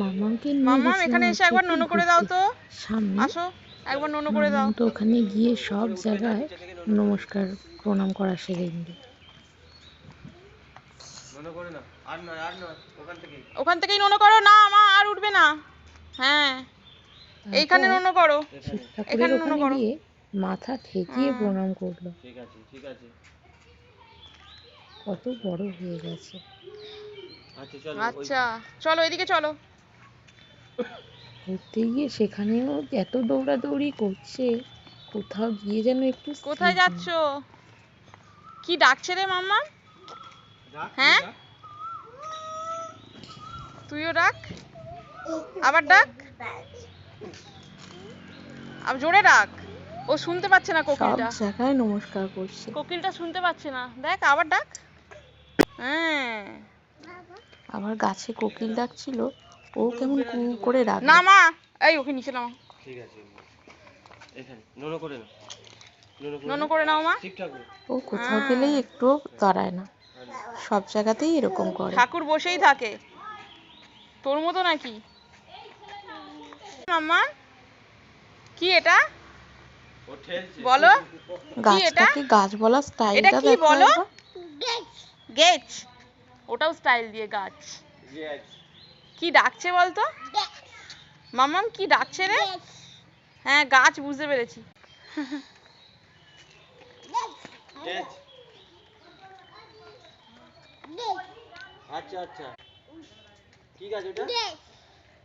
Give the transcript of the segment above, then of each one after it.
মামাকে এখানে এসে একবার নুনু করে দাও তো। সামনে। আসো একবার নুনু করে দাও। তো ওখানে গিয়ে সব জায়গায় নমস্কার প্রণাম করা শিখে নিল। মনে ওখান থেকেই। নুনু করো। না মা আর উঠবে না। হ্যাঁ এইখানে নুনু করো। এখানে নুনু করো। মাথা ঠেকিয়ে প্রণাম করল। ঠিক আছে ঠিক আছে। কত বড় হয়ে গেছে। আচ্ছা আচ্ছা চলো এদিকে চলো। ঘুরতে গিয়ে সেখানেও এত দৌড়াদৌড়ি করছে কোথাও গিয়ে যেন একটু কোথায় যাচ্ছ? কি ডাকছে রে মাম্মা? হ্যাঁ? তুইও ডাক? আবার ডাক? আবার জোরে ডাক। ও শুনতে পাচ্ছে না কোকিলটা। সব জায়গায় নমস্কার করছে। কোকিলটা শুনতে পাচ্ছে না। দেখ আবার ডাক। হ্যাঁ। আবার গাছে কোকিল ডাকছিল। ও কেমন কু করে ডাক না মা! এই ওকে নিচে নাও ঠিক আছে এখানে নোনো করে না নোনো করে নাও। মা। ও কোথাও গেলেই একটুও দাঁড়ায় না। সব জায়গাতেই এরকম করে। ঠাকুর বসেই থাকে। তোর মতো নাকি? মাম্মা কি এটা? বলো। কি এটা? গাছটাকে গাছ বলা এটা কি বলো। গেছ। ওটাও স্টাইল দিয়ে গাছ. কি ডাকছে বলতো? মাম্মাম কি ডাকছে রে? হ্যাঁ গাছ বুঝতে পেরেছি। আচ্ছা আচ্ছা। কি গাছ ওটা?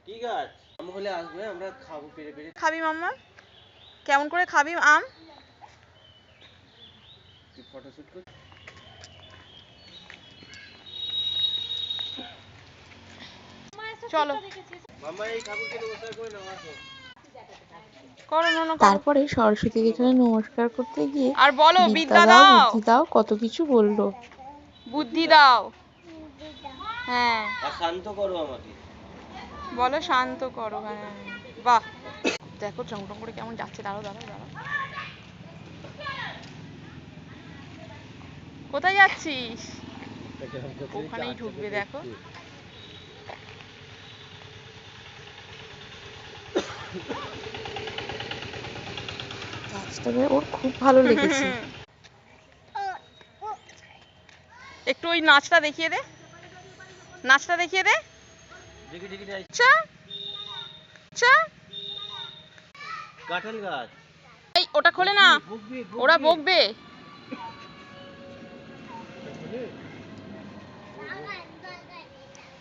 কি গাছ? আম হলে আসবে আমরা খাব পেরে পেরে। খাবি মাম্মা কেমন করে খাবি আম? ফটোশুট কর চলো মামা এই ঠাকুরকে নমস্কার করে নাও আসো করো নন করো তারপরে সরস্বতী এখানে নমস্কার করতে গিয়ে আর বলো বিদ্যা দাও দাও। বুদ্ধি দাও কত কিছু বলল। বুদ্ধি দাও। হ্যাঁ। শান্ত করো আমাকে। বলো শান্ত করো হ্যাঁ। বাহ। দেখো চং টং করে কেমন যাচ্ছে। দাঁড়াও দাঁড়াও দাঁড়াও। কোথায় যাচ্ছিস? ওখানেই ঢুকবে দেখো। গাছটাকে ওর খুব ভালো লেগেছে। একটু ওই নাচটা দেখিয়ে দে। নাচটা দেখিয়ে দে। ওটা খোলে না। ওরা বকবে।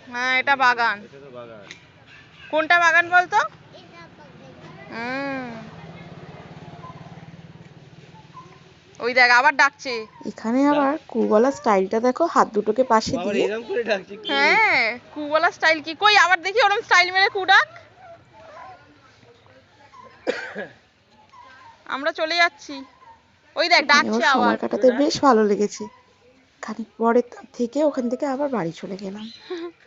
হ্যাঁ এটা বাগান। কোনটা বাগান বলতো? হুম। ওই দেখ আবার ডাকছে। এখানে আবার কুবলা স্টাইলটা দেখো হাত দুটোকে পাশে বাবা দিয়ে। এরকম করে ডাকছে কি? হ্যাঁ কুবলা স্টাইল কি? কই আবার দেখি ওরম স্টাইল মেরে কু ডাক। আমরা চলে যাচ্ছি। ওই দেখ ডাকছে আবার। কাটাতে বেশ ভালো লেগেছে। খানিক পরে থেকে ওখান থেকে আবার বাড়ি চলে গেলাম।